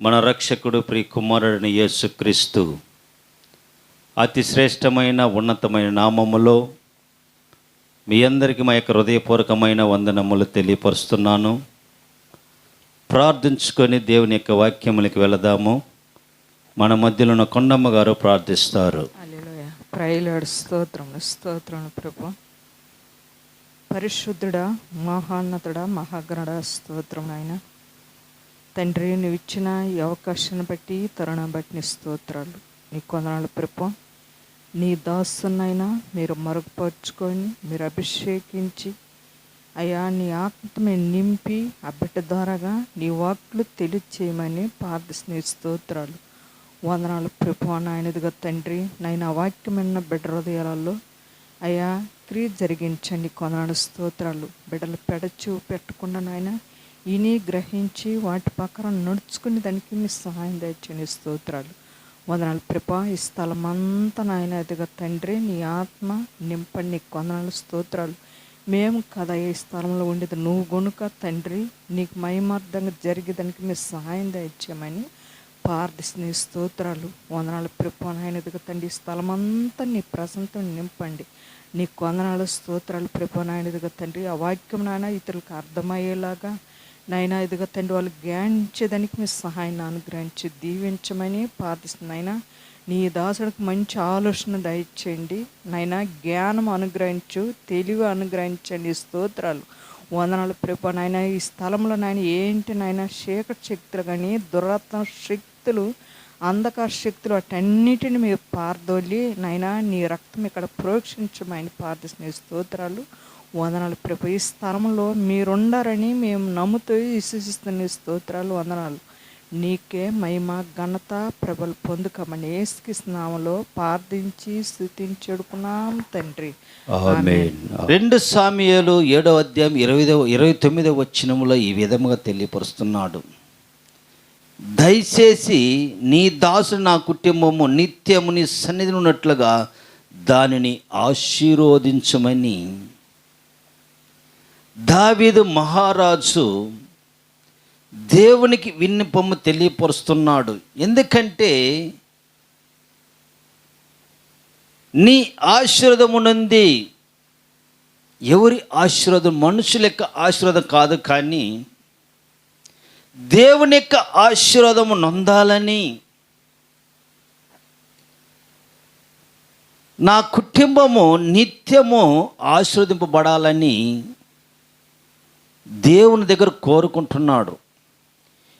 మన రక్షకుడు ప్రి కుమారుడిని యేసుక్రీస్తు అతి శ్రేష్టమైన ఉన్నతమైన నామములో మీ అందరికీ మా యొక్క హృదయపూర్వకమైన వందనములు తెలియపరుస్తున్నాను. ప్రార్థించుకొని దేవుని యొక్క వాక్యములకి వెళదాము. మన మధ్యలో ఉన్న కొండమ్మ గారు ప్రార్థిస్తారు. అల్లెలుయ ప్రైలాడు స్తోత్రం స్తోత్రం ప్రభు. పరిశుద్ధుడా మహాన్నతుడా మహాగ్రడ స్తోత్రమునైనా ఆయన తండ్రి నువ్వు ఇచ్చిన ఈ అవకాశాన్ని బట్టి తరుణం బట్టి నీ స్తోత్రాలు నీ కొందనాలు ప్రభు నీ దాసునైనా మీరు మరుగుపరుచుకొని మీరు అభిషేకించి అయా నీ ఆత్మ నింపి ఆ బిడ్డ ద్వారాగా నీ వాక్లు తెలియచేయమని ప్రార్థిస్తున్న స్తోత్రాలు. వందనాలు ప్రభు నాయనదిగా తండ్రి నాయన వాక్యమైన బిడ్డ హృదయాలలో అయా క్రియ జరిగించండి కొందనాడు స్తోత్రాలు. బిడ్డలు పెడచు పెట్టకుండా నాయన ఇని గ్రహించి వాటి ప్రకారం నడుచుకుని దానికి మీ సహాయం దయచండి స్తోత్రాలు. వందనాలు ప్రభా ఈ స్థలం అంతా నాయన ఎదుగా తండ్రి నీ ఆత్మ నింపండి నీ కొందనాలు స్తోత్రాలు. మేము కదా ఈ స్థలంలో ఉండేది. నువ్వు గొనుక తండ్రి నీకు మహిమార్థంగా జరిగేదానికి మీ సహాయం దయచేయమని ప్రార్థిస్తున్న స్తోత్రాలు. వందనాలు ప్రభానాయనదిగా తండ్రి ఈ నీ ప్రసంతం నింపండి. నీ కొందనాలు స్తోత్రాలు ప్రభానాయనదిగా తండ్రి. ఆ వాక్యం నాయన ఇతరులకు అర్థమయ్యేలాగా నాయన ఇదిగా తండ్రి వాళ్ళు జ్ఞానించేదానికి మీ సహాయాన్ని అనుగ్రహించి దీవించమని ప్రార్థిస్తున్నాయినా నీ దాసుడికి మంచి ఆలోచన దయచేయండి. నాయన జ్ఞానం అనుగ్రహించు తెలివి అనుగ్రహించండి. స్తోత్రాలు వందనాలు ప్రభు. నాయన ఈ స్థలంలో నాయన ఏంటి నాయన చీకటి శక్తులు కానీ దురత్న శక్తులు అంధకార శక్తులు వాటన్నిటిని మీరు పారదోలి నాయన నీ రక్తం ఇక్కడ ప్రోక్షించమని ప్రార్థిస్తున్న స్తోత్రాలు వందనాలు ప్రభు. ఈ స్థలంలో మీరుండారని మేము నమ్ముతూ విశ్వసిస్తున్న స్తోత్రాలు వందనాలు. నీకే మహిమ ఘనత ప్రభలు పొందుకమని ఏసుకిస్తున్నాములో ప్రార్థించి స్థుతించెడుకున్నాం తండ్రి. రెండు సామియలు ఏడవ అధ్యాయం ఇరవై ఇరవై తొమ్మిదవ వచ్చినములో ఈ విధముగా తెలియపరుస్తున్నాడు. దయచేసి నీ దాసు నా కుటుంబము నిత్యము నీ సన్నిధిని ఉన్నట్లుగా దానిని ఆశీర్వదించమని దావీదు మహారాజు దేవునికి విన్నపము తెలియపరుస్తున్నాడు. ఎందుకంటే నీ ఆశీర్వదమునంది ఎవరి ఆశీర్వాదం? మనుషుల యొక్క ఆశీర్వాదం కాదు కానీ దేవుని యొక్క ఆశీర్వాదము నొందాలని నా కుటుంబము నిత్యము ఆశీర్వదింపబడాలని దేవుని దగ్గర కోరుకుంటున్నాడు.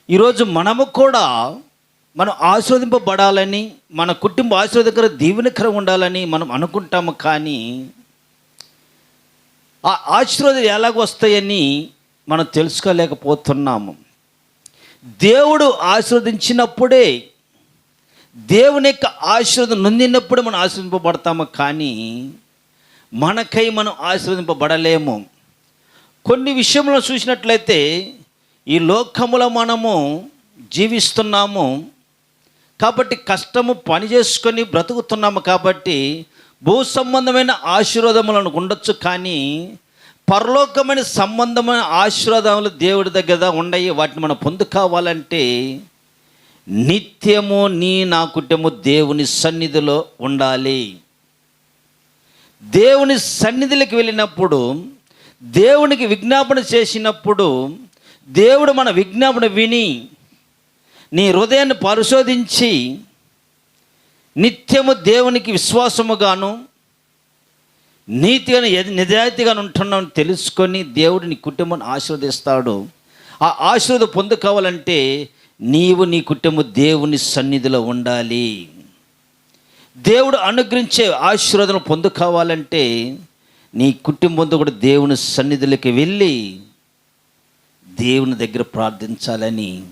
ఈరోజు మనము కూడా మనం ఆస్వాదింపబడాలని మన కుటుంబ ఆశీర్వదకర దీవెనకరం ఉండాలని మనం అనుకుంటాము కానీ ఆ ఆశీర్వాదాలు ఎలాగ వస్తాయని మనం తెలుసుకోలేకపోతున్నాము. దేవుడు ఆశీర్వదించినప్పుడే దేవుని యొక్క ఆశీర్వాదం నొందినప్పుడు మనం ఆశీర్వదింపబడతాము కానీ మనకై మనం ఆశీర్వదింపబడలేము. కొన్ని విషయంలో చూసినట్లయితే ఈ లోకములో మనము జీవిస్తున్నాము కాబట్టి కష్టము పని చేసుకొని బ్రతుకుతున్నాము కాబట్టి భూ సంబంధమైన ఆశీర్వాదములను ఉండొచ్చు కానీ పరలోకమైన సంబంధమైన ఆశీర్వాదములు దేవుడి దగ్గర ఉండయి వాటిని మనం పొందుకోవాలంటే నిత్యము నీ నా కుటుంబము దేవుని సన్నిధిలో ఉండాలి. దేవుని సన్నిధిలోకి వెళ్ళినప్పుడు దేవునికి విజ్ఞాపన చేసినప్పుడు దేవుడు మన విజ్ఞాపన విని నీ హృదయాన్ని పరిశోధించి నిత్యము దేవునికి విశ్వాసముగాను నీతిగా నిజాయితీగా ఉంటున్నామని తెలుసుకొని దేవుడు నీ కుటుంబాన్ని ఆశీర్వదిస్తాడు. ఆ ఆశీర్వద పొందుకోవాలంటే నీవు నీ కుటుంబం దేవుని సన్నిధిలో ఉండాలి. దేవుడు అనుగ్రహించే ఆశీర్వాదం పొందుకోవాలంటే నీ కుటుంబంతో కూడా దేవుని సన్నిధిలోకి వెళ్ళి దేవుని దగ్గర ప్రార్థించాలని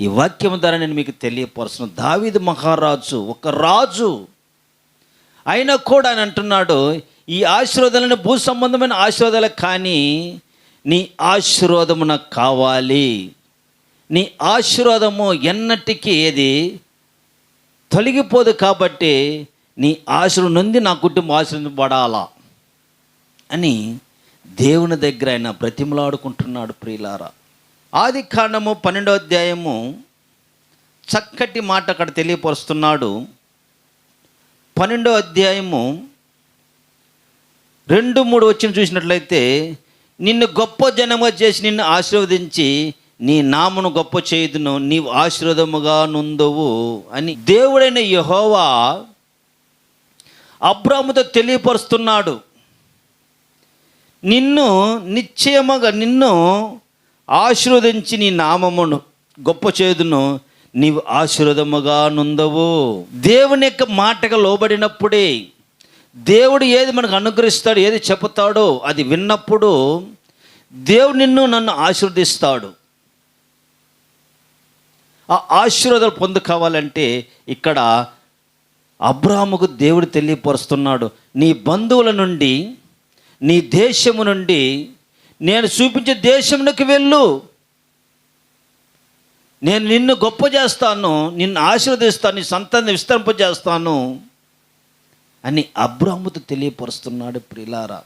ఈ వాక్యం ద్వారా నేను మీకు తెలియపరుస్తున్నాను దావిద్ మహారాజు ఒక రాజు. అయినా కూడా ఆయన అంటున్నాడు ఈ ఆశీర్వాదాలను భూ సంబంధమైన ఆశీర్వాదాలు కానీ నీ ఆశీర్వాదము నాకు కావాలి. నీ ఆశీర్వాదము ఎన్నటికీ ఏది తొలగిపోదు కాబట్టి నీ ఆశీర్వాదం నుండి నా కుటుంబం ఆశీర్వదింపబడాలా. అని దేవుని దగ్గర ఆయన బ్రతిమలాడుకుంటున్నాడు ప్రియులారా. ఆది కాండము పన్నెండో అధ్యాయము చక్కటి మాట అక్కడ తెలియపరుస్తున్నాడు. పన్నెండో అధ్యాయము రెండు మూడు వచ్చిన చూసినట్లయితే నిన్ను గొప్ప జనముగా చేసి నిన్ను ఆశీర్వదించి నీ నామను గొప్ప చేయుదును నీవు ఆశీర్వదముగా నుందువు అని దేవుడైన యహోవా అబ్రాముతో తెలియపరుస్తున్నాడు. నిన్ను నిశ్చయముగా నిన్ను ఆశీర్వదించి నీ నామమును గొప్ప చేదును నీవు ఆశీర్వదముగా నుందవు. దేవుని యొక్క మాటగా లోబడినప్పుడే దేవుడు ఏది మనకు అనుగ్రహిస్తాడు ఏది చెబుతాడో అది విన్నప్పుడు దేవుడు నిన్ను నన్ను ఆశీర్వదిస్తాడు. ఆ ఆశీర్వాదాలు పొందు కావాలంటే ఇక్కడ అబ్రాహాముకు దేవుడు తెలియపరుస్తున్నాడు. నీ బంధువుల నుండి నీ దేశము నుండి నేను చూపించే దేశమునకు వెళ్ళు. నేను నిన్ను గొప్ప చేస్తాను నిన్ను ఆశీర్వదిస్తాను నీ సంతాన్ని విస్తరింపజేస్తాను అని అబ్రాహ్ముతో తెలియపరుస్తున్నాడు ప్రిలారా.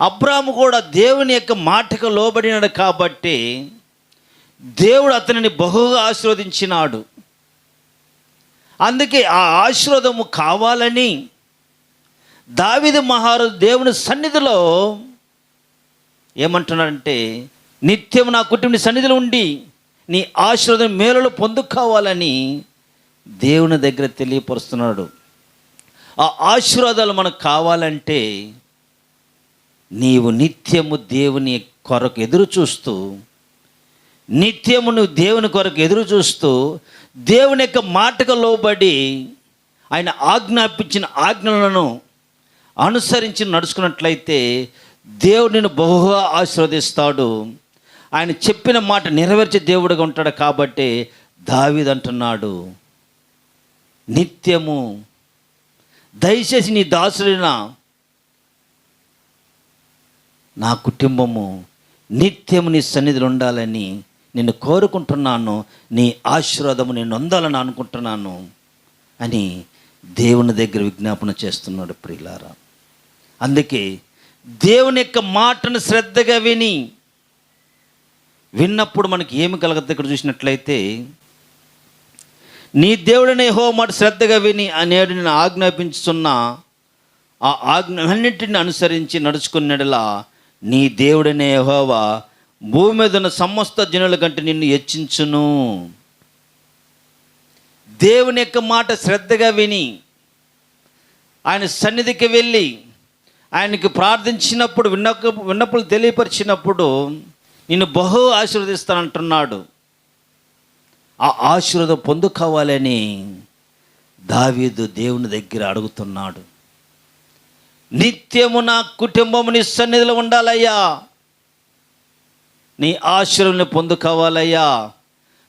అబ్రాహము కూడా దేవుని యొక్క మాటకు లోబడినాడు కాబట్టి దేవుడు అతనిని బహుగా ఆశీర్వదించినాడు. అందుకే ఆ ఆశీర్వాదము కావాలని దావిది మహారు దేవుని సన్నిధిలో ఏమంటున్నాడంటే నిత్యం నా కుటుంబ సన్నిధిలో ఉండి నీ ఆశీర్వాదం మేలులో పొందుకోవాలని దేవుని దగ్గర తెలియపరుస్తున్నాడు. ఆ ఆశీర్వాదాలు మనకు కావాలంటే నీవు నిత్యము దేవుని కొరకు ఎదురు చూస్తూ నిత్యము నువ్వు దేవుని కొరకు ఎదురు చూస్తూ దేవుని యొక్క మాటకు లోబడి ఆయన ఆజ్ఞాపించిన ఆజ్ఞలను అనుసరించి నడుచుకున్నట్లయితే దేవుడు నిన్ను బహుగా ఆశీర్వదిస్తాడు. ఆయన చెప్పిన మాట నెరవేర్చే దేవుడుగా ఉంటాడు కాబట్టి దావిదంటున్నాడు నిత్యము దయచేసి నీ దాసుడైన నా కుటుంబము నిత్యము నీ సన్నిధిలో ఉండాలని నిన్ను కోరుకుంటున్నాను. నీ ఆశీర్వాదము నేను అందాలని అనుకుంటున్నాను. అని దేవుని దగ్గర విజ్ఞాపన చేస్తున్నాడు ప్రియులారా. అందుకే దేవుని యొక్క మాటను శ్రద్ధగా విని విన్నప్పుడు మనకి ఏమి కలగదు ఇక్కడ చూసినట్లయితే నీ దేవుడనే హో మాట శ్రద్ధగా విని అనేడు నేను ఆజ్ఞాపించుతున్న ఆ ఆజ్ఞలన్నింటిని అనుసరించి నడుచుకున్నడలా నీ దేవుడనే హోవా భూమి మీద ఉన్న సమస్త జనుల కంటే నిన్ను హెచ్చించును. దేవుని యొక్క మాట శ్రద్ధగా విని ఆయన సన్నిధికి వెళ్ళి ఆయనకి ప్రార్థించినప్పుడు విన్నక విన్నప్పుడు తెలియపరిచినప్పుడు నిన్ను బహు ఆశీర్వదిస్తానంటున్నాడు. ఆ ఆశీర్వాదం పొందుకోవాలని దావీదు దేవుని దగ్గర అడుగుతున్నాడు. నిత్యము నా కుటుంబము నీ సన్నిధిలో ఉండాలయ్యా. నీ ఆశీర్వాదాన్ని పొందుకోవాలయ్యా.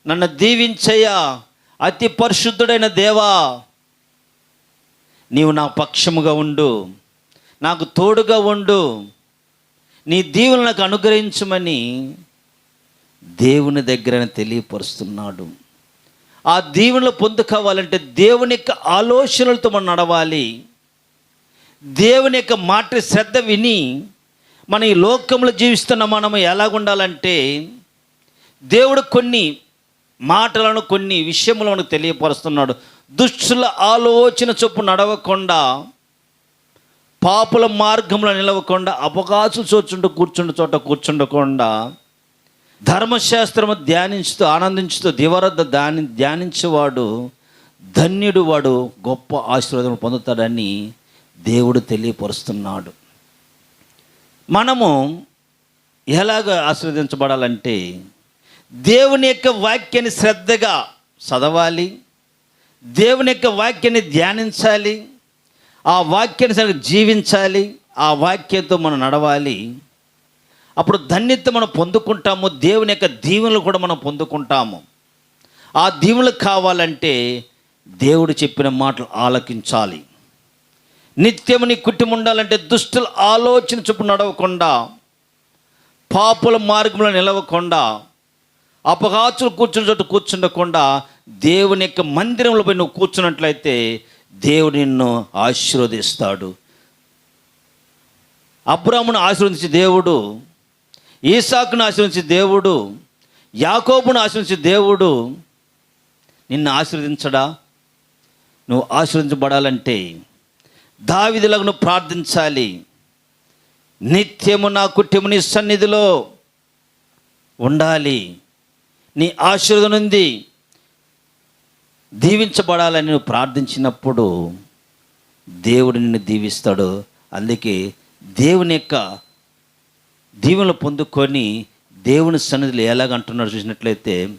నన్ను దీవించయ్యా. అతి పరిశుద్ధుడైన దేవా నీవు నా పక్షముగా ఉండు నాకు తోడుగా ఉండు నీ దీవులు నాకు అనుగ్రహించమని దేవుని దగ్గర తెలియపరుస్తున్నాడు. ఆ దీవెనలు పొందుకోవాలంటే దేవుని యొక్క ఆలోచనలతో మనం నడవాలి. దేవుని యొక్క మాట శ్రద్ధ విని మన ఈ లోకంలో జీవిస్తున్న మనము ఎలాగుండాలంటే దేవుడు కొన్ని మాటలను కొన్ని విషయములను తెలియపరుస్తున్నాడు. దుష్టుల ఆలోచన చొప్పు నడవకుండా పాపుల మార్గంలో నిలవకుండా అపకాసు చోచుంటూ కూర్చుండు చోట కూర్చుండకుండా ధర్మశాస్త్రము ధ్యానించుతూ ఆనందించుతూ దివరద్ద దాని ధ్యానించేవాడు ధన్యుడు వాడు గొప్ప ఆశీర్వాదం పొందుతాడని దేవుడు తెలియపరుస్తున్నాడు. మనము ఎలాగ ఆశీర్వదించబడాలంటే దేవుని యొక్క వాక్యాన్ని శ్రద్ధగా చదవాలి దేవుని యొక్క వాక్యాన్ని ధ్యానించాలి ఆ వాక్యాన్ని సరిగ్గా జీవించాలి ఆ వాక్యంతో మనం నడవాలి. అప్పుడు ధన్యత మనం పొందుకుంటాము దేవుని యొక్క దీవెనలు కూడా మనం పొందుకుంటాము. ఆ దీవులు కావాలంటే దేవుడు చెప్పిన మాటలు ఆలకించాలి. నిత్యము నీ కుటుంబం ఉండాలంటే దుష్టుల ఆలోచన చొప్పు నడవకుండా పాపుల మార్గంలో నిలవకుండా అపఘాతులు కూర్చుని చోట కూర్చుండకుండా దేవుని యొక్క మందిరంలో పోయి నువ్వు కూర్చున్నట్లయితే దేవుడు నిన్ను ఆశీర్వదిస్తాడు. అబ్రాహ్మును ఆశీర్వదించే దేవుడు ఈసాకును ఆశీర్వదించి దేవుడు యాకోబును ఆశీర్వించి దేవుడు నిన్ను ఆశీర్వదించడా? నువ్వు ఆశీర్వదించబడాలంటే దావిదిలకు నువ్వు ప్రార్థించాలి. నిత్యము నా కుటుంబ నీ సన్నిధిలో ఉండాలి. నీ ఆశీర్వదం నుండి దీవించబడాలని నువ్వు ప్రార్థించినప్పుడు దేవుడు నిన్ను దీవిస్తాడు. అందుకే దేవుని యొక్క దీవెనలు పొందుకొని దేవుని సన్నిధిలో ఎలాగంటున్నాడు చూసినట్లయితే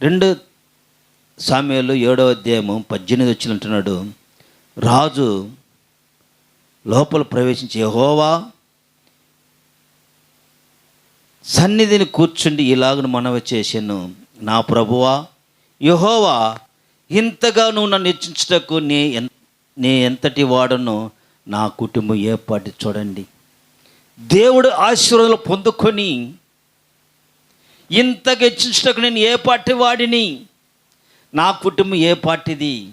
రెండు సామ్యాలు ఏడవ అధ్యాయము పద్దెనిమిది వచ్చిన అంటున్నాడు రాజు లోపల ప్రవేశించి హోవా సన్నిధిని కూర్చుండి ఇలాగను మనవి చేశాను. నా ప్రభువా యహోవా ఇంతగా నువ్వు నన్ను హెచ్చించుటకు నే ఎన్- నే ఎంతటి వాడను నా కుటుంబం ఏర్పాటు చూడండి. దేవుడు ఆశీర్వాదాలు పొందుకొని ఇంతగా హెచ్చించుటకు నేను ఏ పార్టీ వాడిని. నా కుటుంబం ఏ పార్టీది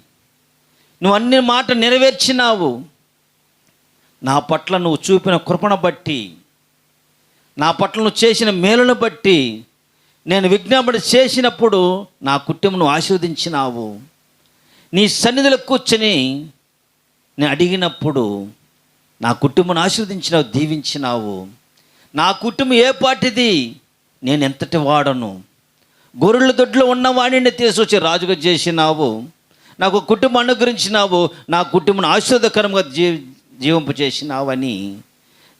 నువ్వు అన్ని మాట నెరవేర్చినావు. నా పట్ల నువ్వు చూపిన కృపణ బట్టి నా పట్ల నువ్వు చేసిన మేలును బట్టి నేను విజ్ఞాపన చేసినప్పుడు నా కుటుంబం ఆశీర్వదించినావు. నీ సన్నిధిలో కూర్చొని నేను అడిగినప్పుడు నా కుటుంబం ఆశీర్వదించినావు దీవించినావు. నా కుటుంబం ఏ పాటిది? నేను ఎంతటి వాడను? గొర్రెల దొడ్లో ఉన్న వాడిని తీసుకొచ్చి రాజుగా చేసినావు. నాకు కుటుంబం అనుగ్రహించినావు. నా కుటుంబం ఆశీర్వదకరంగా జీ జీవింపు చేసినావని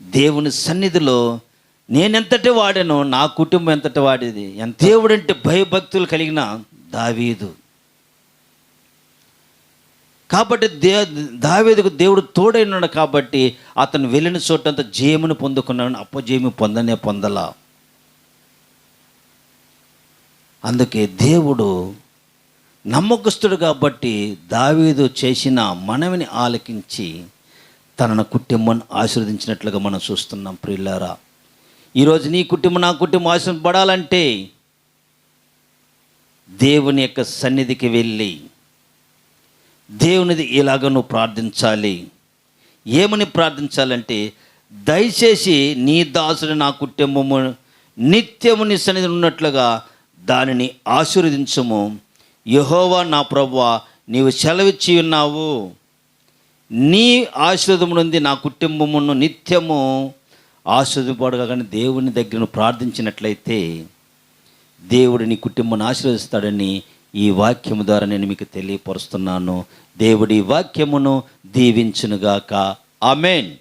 దేవుని సన్నిధిలో నేనెంతటి వాడను నా కుటుంబం ఎంతటి వాడిది ఎంత దేవుడంటే భయభక్తులు కలిగిన దావీదు. కాబట్టి దే దావీదుకు దేవుడు తోడైనాడు కాబట్టి అతను వెళ్ళిన చోటంతా జయమును పొందుకున్నాడు అప్పజేమి పొందనే పొందలా. అందుకే దేవుడు నమ్మకస్తుడు కాబట్టి దావీదు చేసిన మనవిని ఆలకించి తనను కుటుంబాన్ని ఆశీర్వదించినట్లుగా మనం చూస్తున్నాం ప్రియులారా. ఈరోజు నీ కుటుంబం నా కుటుంబం ఆశపడాలంటే దేవుని యొక్క సన్నిధికి వెళ్ళి దేవునిది ఇలాగ నువ్వు ప్రార్థించాలి. ఏమని ప్రార్థించాలంటే దయచేసి నీ దాసుని నా కుటుంబము నిత్యము నీ సన్నిధి ఉన్నట్లుగా దానిని ఆశీర్వదించము. యహోవా నా ప్రభు నీవు సెలవిచ్చి ఉన్నావు. నీ ఆశీర్వదము నుండి నా కుటుంబమును నిత్యము ఆశీర్వదింపడగా కానీ దేవుని దగ్గర ప్రార్థించినట్లయితే దేవుడు నీ కుటుంబాన్ని ఆశీర్వదిస్తాడని ఈ వాక్యము ద్వారా నేను మీకు తెలియపరుస్తున్నాను. దేవుడి వాక్యమును దీవించునుగాక. ఆమెన్.